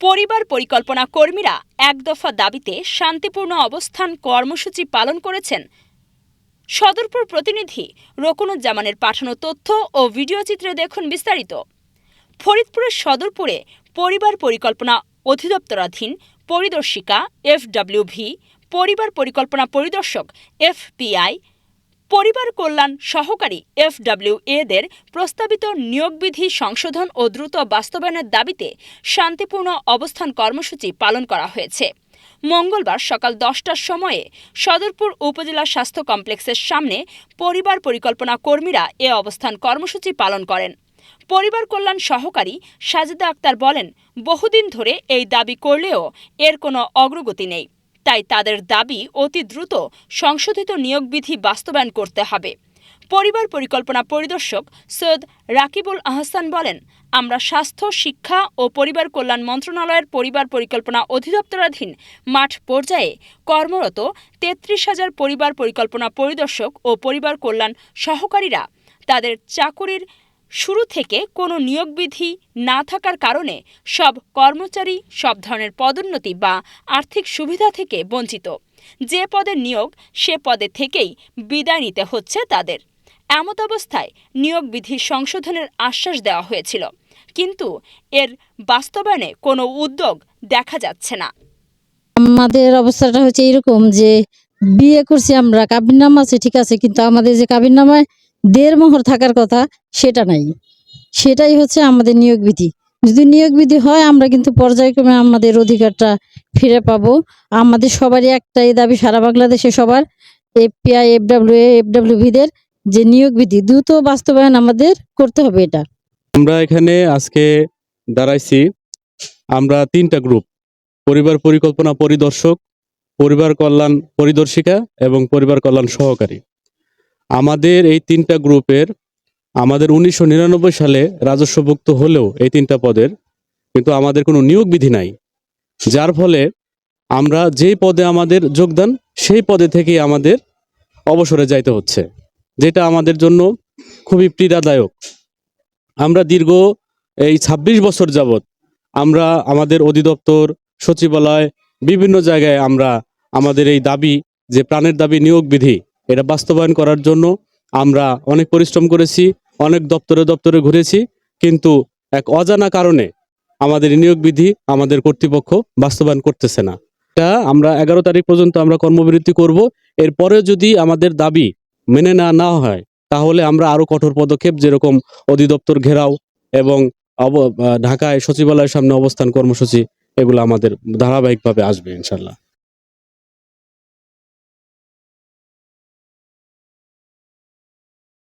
পরিবার পরিকল্পনা কর্মীরা এক দফা দাবিতে শান্তিপূর্ণ অবস্থান কর্মসূচি পালন করেছেন। সদরপুর প্রতিনিধি রকুনুজ্জামানের পাঠানো তথ্য ও ভিডিও চিত্রে দেখুন বিস্তারিত। ফরিদপুরের সদরপুরে পরিবার পরিকল্পনা অধিদপ্তরাধীন পরিদর্শিকা এফডব্লিউভি, পরিবার পরিকল্পনা পরিদর্শক এফপিআই পরিবার কল্যাণ সহকারী এফডব্লিউ এদের প্রস্তাবিত নিয়োগবিধি সংশোধন ও দ্রুত বাস্তবায়নের দাবিতে শান্তিপূর্ণ অবস্থান কর্মসূচি পালন করা হয়েছে। মঙ্গলবার সকাল দশটার সময়ে সদরপুর উপজেলা স্বাস্থ্য কমপ্লেক্সের সামনে পরিবার পরিকল্পনা কর্মীরা এ অবস্থান কর্মসূচি পালন করেন। পরিবার কল্যাণ সহকারী সাজেদা আক্তার বলেন, বহুদিন ধরে এই দাবি করলেও এর কোনো অগ্রগতি নেই। তাই তাদের দাবি অতি দ্রুত সংশোধিত নিয়োগবিধি বাস্তবায়ন করতে হবে। পরিবার পরিকল্পনা পরিদর্শক সৈয়দ রাকিবুল আহসান বলেন, আমরা স্বাস্থ্য, শিক্ষা ও পরিবার কল্যাণ মন্ত্রণালয়ের পরিবার পরিকল্পনা অধিদপ্তরাধীন মাঠ পর্যায়ে কর্মরত তেত্রিশ হাজার পরিবার পরিকল্পনা পরিদর্শক ও পরিবার কল্যাণ সহকারীরা তাদের চাকুরির শুরু থেকে কোনো নিয়োগবিধি না থাকার কারণে সব কর্মচারী সব ধরনের পদোন্নতি বা আর্থিক সুবিধা থেকে বঞ্চিত। যে পদের নিয়োগ, সে পদে থেকেই বিদায় নিতে হচ্ছে তাদের। এমত অবস্থায় নিয়োগ বিধি সংশোধনের আশ্বাস দেওয়া হয়েছিল। কিন্তু এর বাস্তবায়নে কোনো উদ্যোগ দেখা যাচ্ছে না। আমাদের অবস্থাটা হচ্ছে এরকম যে, বিয়ে করছি আমরা কাবির নাম আছে, ঠিক আছে, কিন্তু আমাদের যে কাবির নামায় দেড় মোহর থাকার কথা সেটা নাই। সেটাই হচ্ছে আমাদের নিয়োগ বিধি। যদি নিয়োগ বিধি হয়, আমরা কিন্তু পর্যায়ক্রমে আমাদের অধিকারটা ফিরে পাবো। আমাদের সবারই একটাই দাবি, সারা বাংলাদেশে সবার এফপিআই এফডাব্লিউ এফডাব্লিউভিদের যে নিয়োগ বিধি, দ্রুত বাস্তবায়ন আমাদের করতে হবে এটা। আমরা এখানে আজকে দাঁড়াইছি। আমরা তিনটা গ্রুপ, পরিবার পরিকল্পনা পরিদর্শক, পরিবার কল্যাণ পরিদর্শিকা এবং পরিবার কল্যাণ সহকারী। আমাদের এই তিনটা গ্রুপের, আমাদের উনিশশো নিরানব্বই সালে রাজস্বভুক্ত হলেও এই তিনটা পদের, কিন্তু আমাদের কোনো নিয়োগ বিধি নাই। যার ফলে আমরা যেই পদে আমাদের যোগদান, সেই পদে থেকেই আমাদের অবসরে যাইতে হচ্ছে, যেটা আমাদের জন্য খুবই পীড়াদায়ক। আমরা দীর্ঘ এই ২৬ বছর যাবৎ আমরা আমাদের অধিদপ্তর, সচিবালয়, বিভিন্ন জায়গায় আমরা আমাদের এই দাবি, যে প্রাণের দাবি নিয়োগ বিধি এটা বাস্তবায়ন করার জন্য আমরা অনেক পরিশ্রম করেছি, অনেক দপ্তরে দপ্তরে ঘুরেছি, কিন্তু এক অজানা কারণে আমাদের নিয়োগ বিধি আমাদের কর্তৃপক্ষ বাস্তবায়ন করতেছে না। এটা আমরা এগারো তারিখ পর্যন্ত আমরা কর্মবিরতি করব। এরপরে যদি আমাদের দাবি মেনে না না হয়, তাহলে আমরা আরও কঠোর পদক্ষেপ যেরকম অধিদপ্তর ঘেরাও এবং ঢাকায় সচিবালয়ের সামনে অবস্থান কর্মসূচি, এগুলো আমাদের ধারাবাহিকভাবে আসবে ইনশাল্লাহ